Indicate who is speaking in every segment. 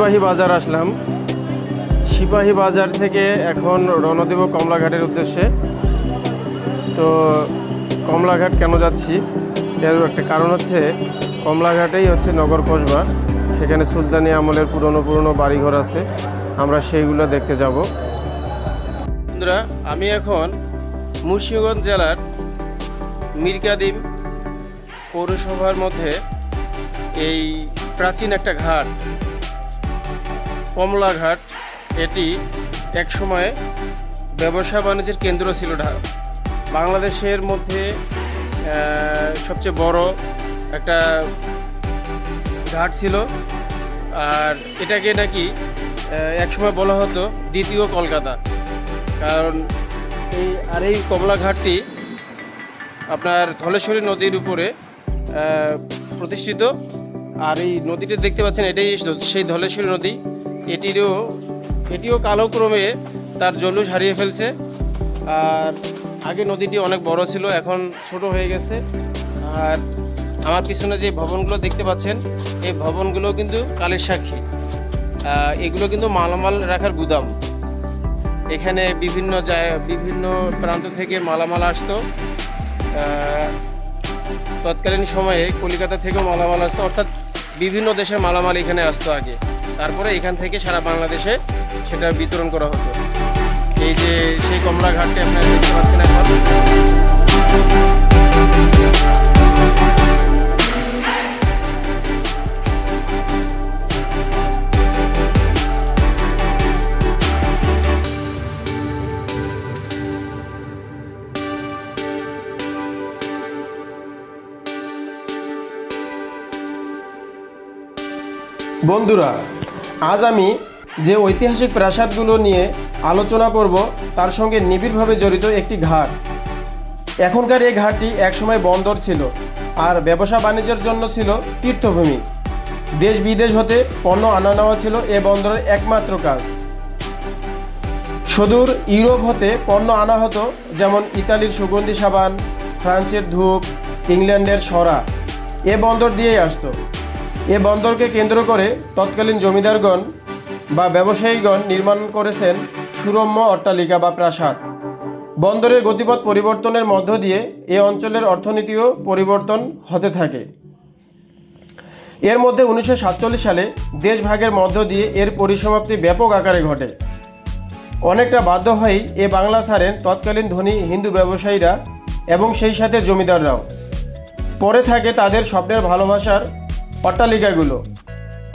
Speaker 1: সিপাহী বাজার আসলাম। সিপাহী বাজার থেকে এখন রওনা দেব কমলাঘাটের উদ্দেশ্যে। তো কমলাঘাট কেন যাচ্ছি? এর একটা কারণ হচ্ছে কমলাঘাটেই হচ্ছে নগর কসবা। সেখানে সুলতানি আমলের পুরনো পুরনো বাড়িঘর আছে। আমরা সেইগুলো দেখতে যাব। বন্ধুরা, আমি এখন মুন্সিগঞ্জ জেলার মিরকাদিম পৌরসভার মধ্যে এই প্রাচীন একটা ঘাট কমলা ঘাট এটি এক সময় ব্যবসা বাণিজ্যের কেন্দ্র ছিল বাংলাদেশের মধ্যে সবচেয়ে বড় একটা ঘাট ছিল। আর এটাকে নাকি একসময় বলা হতো দ্বিতীয় কলকাতা। কারণ এই, আর এই কমলাঘাটটি আপনার ধলেশ্বরী নদীর উপরে প্রতিষ্ঠিত। আর এই নদীটা দেখতে পাচ্ছেন, এটাই সেই ধলেশ্বরী নদী। এটিরও, এটিও কালক্রমে তার জলুস হারিয়ে ফেলছে। আর আগে নদীটি অনেক বড় ছিল, এখন ছোট হয়ে গেছে। আর আমার পিছনে যে ভবনগুলো দেখতে পাচ্ছেন, এই ভবনগুলো কিন্তু কালের সাক্ষী। এগুলো কিন্তু মালামাল রাখার গুদাম। এখানে বিভিন্ন জায়গা বিভিন্ন প্রান্ত থেকে মালামাল আসতো। তৎকালীন সময়ে কলকাতা থেকেও মালামাল আসতো, অর্থাৎ বিভিন্ন দেশের মালামাল এখানে আসতো আগে। তারপরে এখান থেকে সারা বাংলাদেশে সেটা বিতরণ করা হতো। এই যে সেই কমলা ঘাটটি আপনারা দেখতে পাচ্ছেন এখন বন্ধুরা আজ আমি যে ঐতিহাসিক প্রাসাদগুলো নিয়ে আলোচনা করব, তার সঙ্গে নিবিড়ভাবে জড়িত একটি ঘাট। এখনকার এই ঘাটটি একসময় বন্দর ছিল আর ব্যবসা বাণিজ্যের জন্য ছিল তীর্থভূমি। দেশ বিদেশ হতে পণ্য আনা নেওয়া ছিল এ বন্দরের একমাত্র কাজ। সুদূর ইউরোপ হতে পণ্য আনা হতো, যেমন ইতালির সুগন্ধি সাবান, ফ্রান্সের ধূপ, ইংল্যান্ডের সরা। এ বন্দর দিয়েই আসতো। এ বন্দরকে কেন্দ্র করে তৎকালীন জমিদারগণ বা ব্যবসায়ীগণ নির্মাণ করেছেন সুরম্য অট্টালিকা বা প্রাসাদ। বন্দরের গতিপথ পরিবর্তনের মধ্য দিয়ে এ অঞ্চলের অর্থনীতিও পরিবর্তন হতে থাকে। এর মধ্যে উনিশশো সাতচল্লিশ সালে দেশভাগের মধ্য দিয়ে এর পরিসমাপ্তি ব্যাপক আকারে ঘটে। অনেকটা বাধ্য হয়েই এ বাংলা ছাড়েন তৎকালীন ধনী হিন্দু ব্যবসায়ীরা এবং সেই সাথে জমিদাররাও। পরে থাকে তাদের স্বপ্নের ভালোবাসার অট্টালিকাগুলো।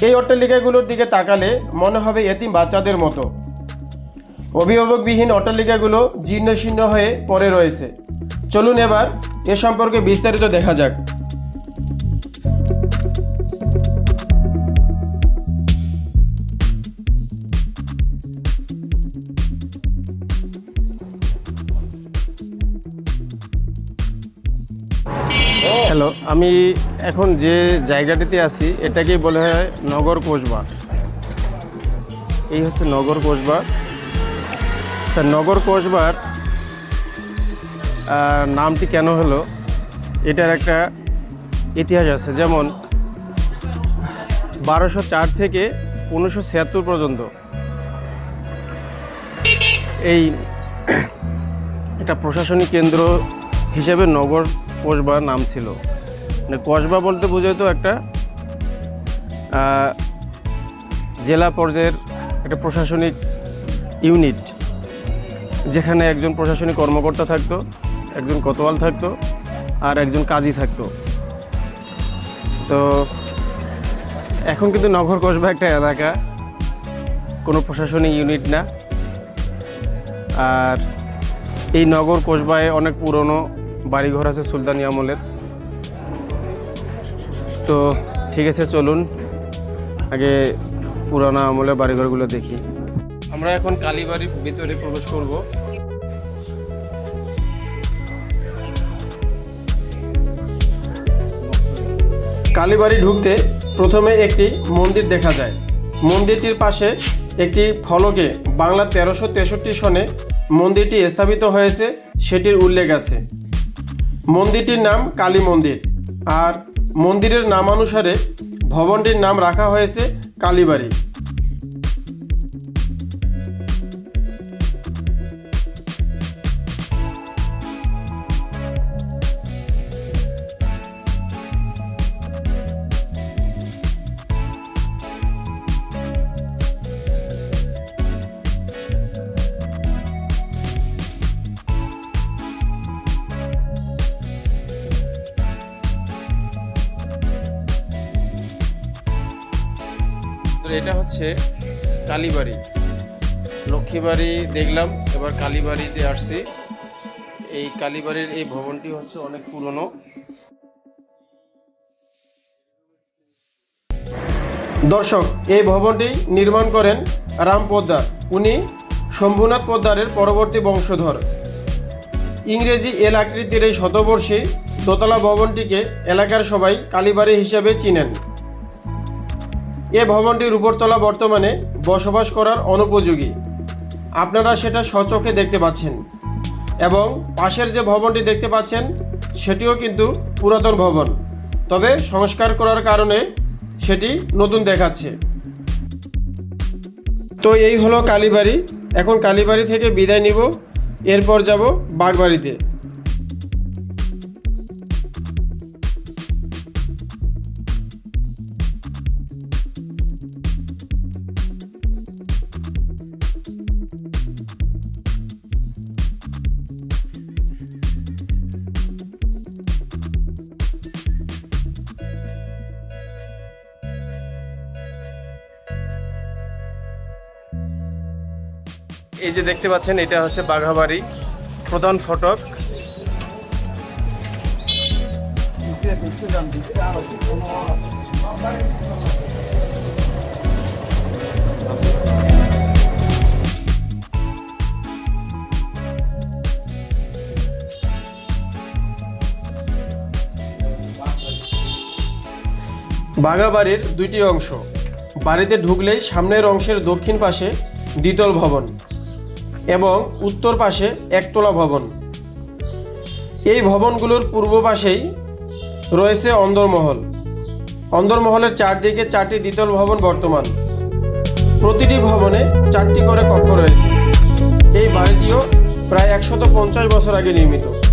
Speaker 1: এই অট্টালিকাগুলোর দিকে তাকালে মনে হবে এতিম বাচ্চাদের মতো। অভিভাবকবিহীন অট্টালিকাগুলো জীর্ণ শীর্ণ হয়ে পড়ে রয়েছে। চলুন এবার এ সম্পর্কে বিস্তারিত দেখা যাক। আমি এখন যে জায়গাটিতে আছি এটাকেই বলা হয় নগর কোসবা এই হচ্ছে নগর কোসবা স্যার নগর কোসবার আহ, নামটি কেন হলো? এটার একটা ইতিহাস আছে যেমন বারোশো চার থেকে পনেরোশো ছিয়াত্তর পর্যন্ত এই একটা প্রশাসনিক কেন্দ্র হিসেবে নগর কসবা নাম ছিল। কসবা বলতে বোঝায় তো একটা জেলা পর্যায়ের একটা প্রশাসনিক ইউনিট, যেখানে একজন প্রশাসনিক কর্মকর্তা থাকতো, একজন কতোয়াল থাকতো, আর একজন কাজী থাকতো। তো, এখন কিন্তু নগর কসবা একটা এলাকা, কোনো প্রশাসনিক ইউনিট না। আর এই নগর কসবায় অনেক পুরনো বাড়িঘর আছে সুলতানি আমলের। তো ঠিক আছে, চলুন। আগে পুরানো আমলের বাড়িঘরগুলো দেখি। আমরা এখন কালীবাড়ির ভিতরে প্রবেশ করব। কালীবাড়ি ঢুকতে প্রথমে একটি মন্দির দেখা যায়। মন্দিরটির পাশে একটি ফলকে বাংলা তেরোশো তেষট্টি সনে মন্দিরটি স্থাপিত হয়েছে, সেটির উল্লেখ আছে। মন্দিরটির নাম কালী মন্দির। আর মন্দিরের নামানুসারে ভবনটির নাম রাখা হয়েছে কালীবাড়ি। হচ্ছে কালীবাড়ি। লক্ষ্মীবাড়ি দেখলাম, এবার কালীবাড়িতে আসছি। এই কালীবাড়ির এই ভবনটি হচ্ছে অনেক পুরনো। দর্শক, এই ভবনটি নির্মাণ করেন রাম পোদ্দার। উনি শম্ভুনাথ পোদ্দারের পরবর্তী বংশধর। ইংরেজি এল আকৃতির এই শতবর্ষী দোতলা ভবনটিকে এলাকার সবাই কালীবাড়ি হিসেবে চিনেন। এ ভবনটির উপরতলা বর্তমানে বসবাস করার অনুপযোগী। আপনারা সেটা স্বচোখে দেখতে পাচ্ছেন এবং পাশের যে ভবনটি দেখতে পাচ্ছেন, সেটিও কিন্তু পুরাতন ভবন। তবে সংস্কার করার কারণে সেটি নতুন দেখাচ্ছে। তো এই হলো কালীবাড়ি। এখন কালীবাড়ি থেকে বিদায় নিব। এরপর যাব বাগবাড়িতে। যে দেখতে পাচ্ছেন, এটা হচ্ছে বাঘাবাড়ি প্রধান ফটক। বাঘাবাড়ির দুইটি অংশ। বাড়িতে ঢুকলেই সামনের অংশের দক্ষিণ পাশে দ্বিতল ভবন। এবং উত্তর পাশে একতলা ভবন। এই ভবনগুলোর পূর্ব পাশেই রয়েছে অন্দরমহল। অন্দরমহলের চারদিকে চারটি দ্বিতল ভবন বর্তমান। প্রতিটি ভবনে চারটি করে কক্ষ রয়েছে। এই বাড়িটিও প্রায় একশত পঞ্চাশ বছর আগে নির্মিত।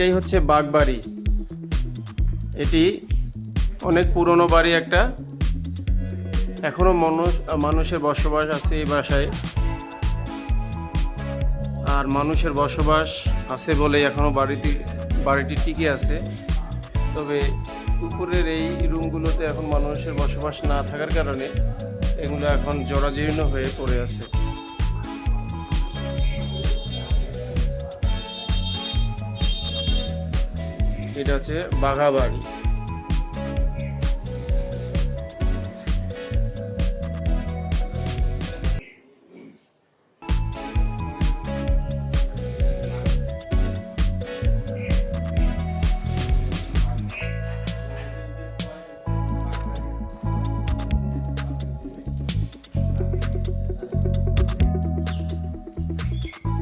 Speaker 1: এইটাই হচ্ছে বাগবাড়ি। এটি অনেক পুরনো বাড়ি একটা। এখনও মানুষ মানুষের বসবাস আছে এই বাসায়। আর মানুষের বসবাস আছে বলে এখনও বাড়িটি বাড়িটি টিকে আছে। তবে উপরের এই রুমগুলোতে এখন মানুষের বসবাস না থাকার কারণে এগুলো এখন জরাজীর্ণ হয়ে পড়ে আছে। এটা হচ্ছে বাঘাবাড়ি।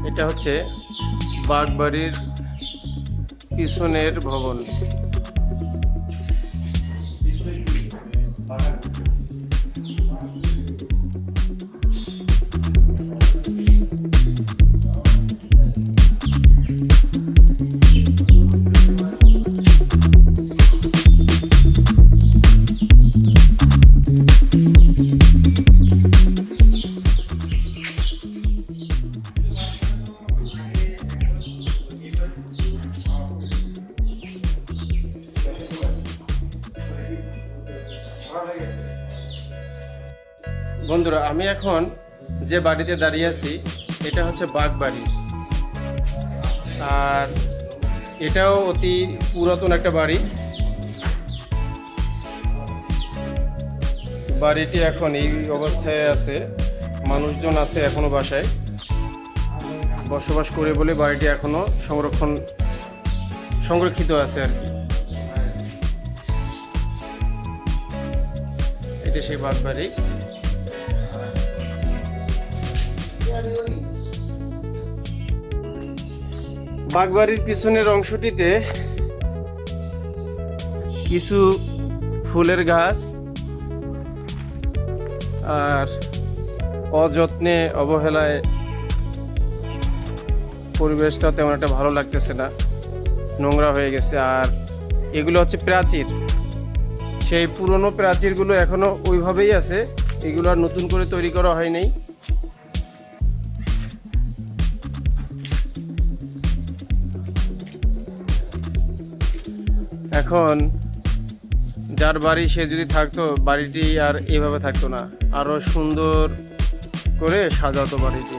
Speaker 1: এটা হচ্ছে বাগবাড়ির পিছনের ভবন। বন্ধুরা, আমি এখন যে বাড়িতে দাঁড়িয়ে আছি, এটা হচ্ছে বাঘ বাড়ি আর এটাও অতি পুরাতন একটা বাড়ি। বাড়িটি এখন এই অবস্থায় আছে, মানুষজন আছে এখনও বাসায়। বসবাস করে বলে বাড়িটি এখনও সংরক্ষণ সংরক্ষিত আছে আর কি। সেই বাগবাড়ি বাগবাড়ির পিছনের অংশটিতে কিছু ফুলের গাছ আর অযত্নে অবহেলায় পরিবেশটা তেমন একটা ভালো লাগতেছে না। নোংরা হয়ে গেছে আর এগুলো হচ্ছে প্রাচীর। সেই পুরনো প্রাচীরগুলো এখনও ওইভাবেই আছে। এগুলো আর নতুন করে তৈরি করা হয়নি এখন যার বাড়ি সে যদি থাকতো, বাড়িটি আর এভাবে থাকতো না। আরও সুন্দর করে সাজাতো বাড়িটি।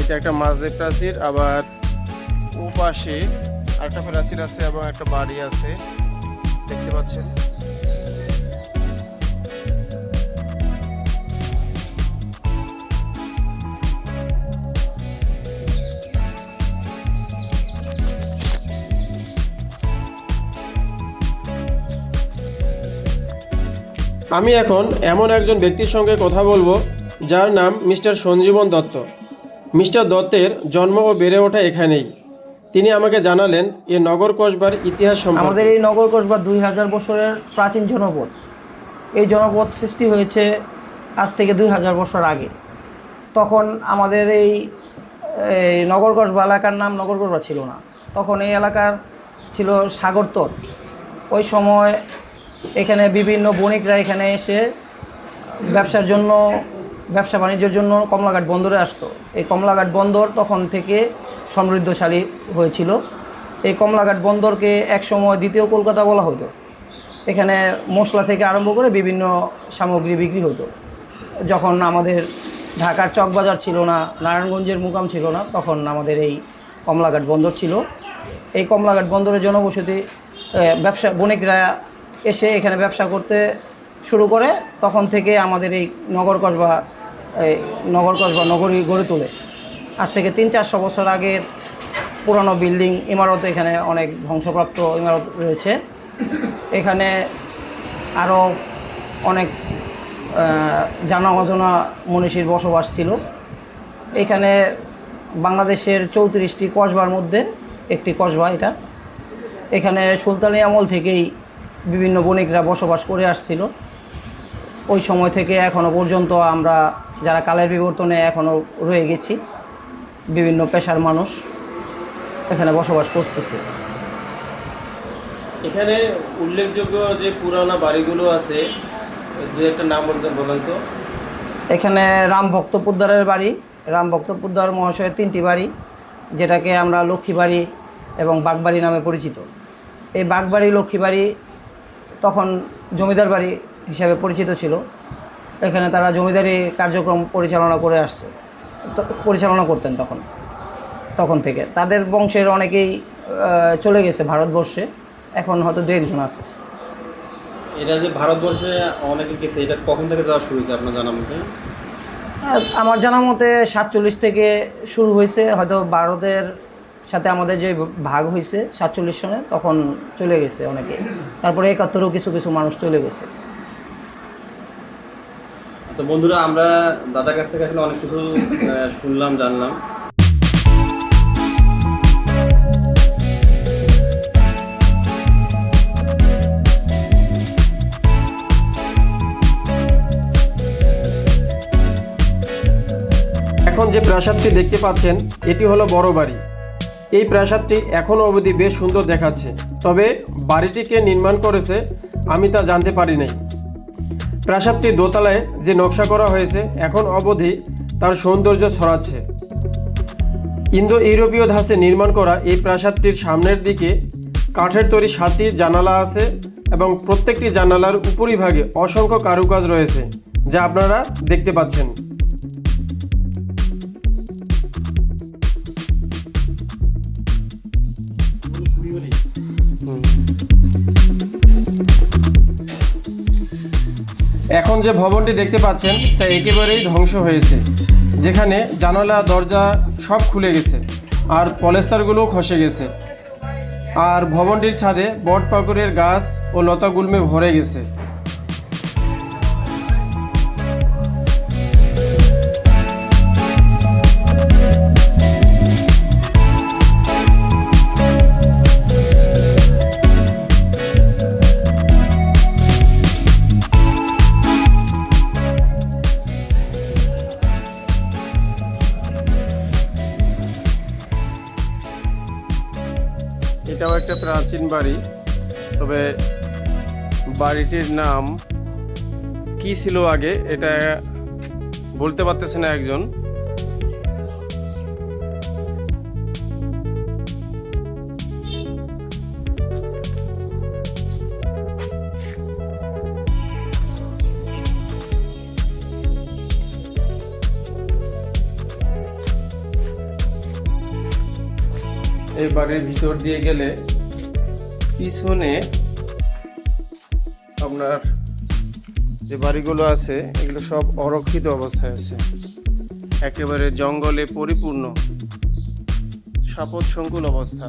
Speaker 1: এটা একটা মাঝের প্রাচীর, আবার ও পাশে আরেকটা প্রাচীর আছে এবং একটা বাড়ি আছে। দেখতে পাচ্ছেন। আমি এখন এমন একজন ব্যক্তির সঙ্গে কথা বলব, যার নাম মিস্টার সঞ্জীবন দত্ত। মিস্টার দত্তের জন্ম ও বেড়ে ওঠা এখানেই। তিনি আমাকে জানালেন, এ নগর কসবার ইতিহাস
Speaker 2: আমাদের এই নগর কসবা দুই হাজার বছরের প্রাচীন জনপদ। এই জনপদ সৃষ্টি হয়েছে আজ থেকে দুই হাজার বছর আগে। তখন আমাদের এই নগর কসবা এলাকার নাম নগর কসবা ছিল না। তখন এই এলাকার ছিল সাগরতট। ওই সময় এখানে বিভিন্ন বণিকরা এখানে এসে ব্যবসার জন্য, ব্যবসা বাণিজ্যের জন্য কমলাঘাট বন্দরে আসতো। এই কমলাঘাট বন্দর তখন থেকে সমৃদ্ধশালী হয়েছিল। এই কমলাঘাট বন্দরকে একসময় দ্বিতীয় কলকাতা বলা হতো। এখানে মশলা থেকে আরম্ভ করে বিভিন্ন সামগ্রী বিক্রি হতো। যখন আমাদের ঢাকার চকবাজার ছিল না, নারায়ণগঞ্জের মুকাম ছিল না, তখন আমাদের এই কমলাঘাট বন্দর ছিল। এই কমলাঘাট বন্দরের জনবসতি ব্যবসা, বণিকরা এসে এখানে ব্যবসা করতে শুরু করে, তখন থেকে আমাদের এই নগর কসবা নগর কসবা নগরী গড়ে তোলে। আজ থেকে তিন চারশো বছর আগের পুরনো বিল্ডিং, ইমারত এখানে অনেক ধ্বংসপ্রাপ্ত ইমারত রয়েছে। এখানে আরও অনেক জানা অজানা মনীষীর বসবাস ছিল। এখানে বাংলাদেশের চৌত্রিশটি কসবার মধ্যে একটি কসবা এটা। এখানে সুলতানি আমল থেকেই বিভিন্ন বণিকরা বসবাস করে আসছিল। ওই সময় থেকে এখনও পর্যন্ত আমরা যারা কালের বিবর্তনে এখনও রয়ে গেছি বিভিন্ন পেশার মানুষ এখানে বসবাস করতেছে।
Speaker 1: এখানে উল্লেখযোগ্য যে পুরানো বাড়িগুলো আছে দু একটা নাম বলতে বলেন তো?
Speaker 2: এখানে রাম ভক্ত পোদ্দারের বাড়ি রাম ভক্ত পোদ্দার মহাশয়ের তিনটি বাড়ি যেটাকে আমরা লক্ষ্মী বাড়ি এবং বাগবাড়ি নামে পরিচিত। এই বাগবাড়ি লক্ষ্মী বাড়ি তখন জমিদার বাড়ি হিসাবে পরিচিত ছিল। এখানে তারা জমিদারি কার্যক্রম পরিচালনা করে আসছে। পরিচালনা করতেন তখন তখন থেকে। তাদের বংশের অনেকেই চলে গেছে ভারতবর্ষে এখন হয়তো দু একজন আছে।
Speaker 3: এটা যে ভারতবর্ষে অনেকে গেছে এটা কখন থেকে যাওয়া শুরু হয়েছে আপনার জানা মতে?
Speaker 2: আমার জানা মতে সাতচল্লিশ থেকে শুরু হয়েছে হয়তো ভারতের সাথে আমাদের যে ভাগ হয়েছে সাতচল্লিশ সনে তখন চলে গেছে অনেকে। তারপরে একাত্তরেও কিছু কিছু মানুষ চলে গেছে।
Speaker 3: আচ্ছা বন্ধুরা, আমরা দাদার কাছ থেকে আসলে অনেক কিছু শুনলাম, জানলাম।
Speaker 1: এখন যে প্রাসাদটি দেখতে পাচ্ছেন, এটি হলো বড় বাড়ি। এই প্রাসাদটি এখনও অবধি বেশ সুন্দর দেখাচ্ছে, তবে বাড়িটিকে নির্মাণ করেছে আমি তা জানতে পারি নাই। প্রাসাদটি দোতলায় যে নকশা করা হয়েছে, এখন অবধি তার সৌন্দর্য ছড়াচ্ছে। ইন্দো ইউরোপীয় ধাঁচে নির্মাণ করা এই প্রাসাদটির সামনের দিকে কাঠের তৈরি সাতটি জানালা আছে এবং প্রত্যেকটি জানালার উপরিভাগে অসংখ্য কারুকাজ রয়েছে, যা আপনারা দেখতে পাচ্ছেন। এখন যে ভবনটি দেখতে পাচ্ছেন, তা একেবারেই ধ্বংস হয়েছে। যেখানে জানালা, দরজা সব খুলে গেছে, আর পলেস্তারগুলোও খসে গেছে। আর ভবনটির ছাদে বট পাকুড়ের গাছ ও লতা গুলমে ভরে গেছে। বাড়ি। তবে বাড়িটির নাম কি ছিল আগে, এটা বলতে পারতেছে না একজন। এই বাড়ির ভিতর দিয়ে গেলে পিছনে আপনার যে বাড়িগুলো আছে, এগুলো সব অরক্ষিত অবস্থায় আছে। একেবারে জঙ্গলে পরিপূর্ণ সাপদ সংকুল অবস্থা।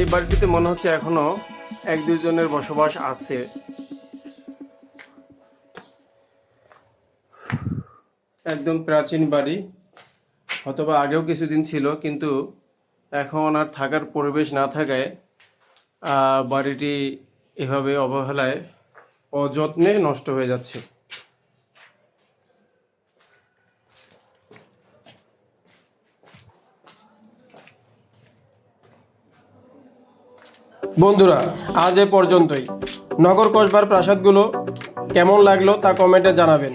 Speaker 1: এই বাড়িটিতে মনে হচ্ছে এখনও এক দুজনের বসবাস আছে। একদম প্রাচীন বাড়ি অথবা আগেও কিছুদিন ছিল, কিন্তু এখন আর থাকার পরিবেশ না থাকায় বাড়িটি এভাবে অবহেলায় অযত্নে নষ্ট হয়ে যাচ্ছে। বন্ধুরা, আজ এ পর্যন্তই। নগর কসবার প্রাসাদগুলো কেমন লাগল তা কমেন্টে জানাবেন।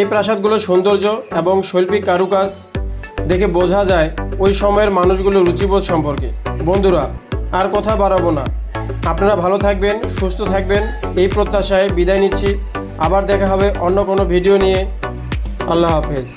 Speaker 1: এই প্রাসাদগুলোর সৌন্দর্য এবং শৈল্পিক কারুকাজ দেখে বোঝা যায় ওই সময়ের মানুষগুলোর রুচিবোধ সম্পর্কে। বন্ধুরা, আর কথা বাড়াবো না। আপনারা ভালো থাকবেন, সুস্থ থাকবেন, এই প্রত্যাশায় বিদায় নিচ্ছি। আবার দেখা হবে অন্য কোনো ভিডিও নিয়ে। আল্লাহ হাফেজ।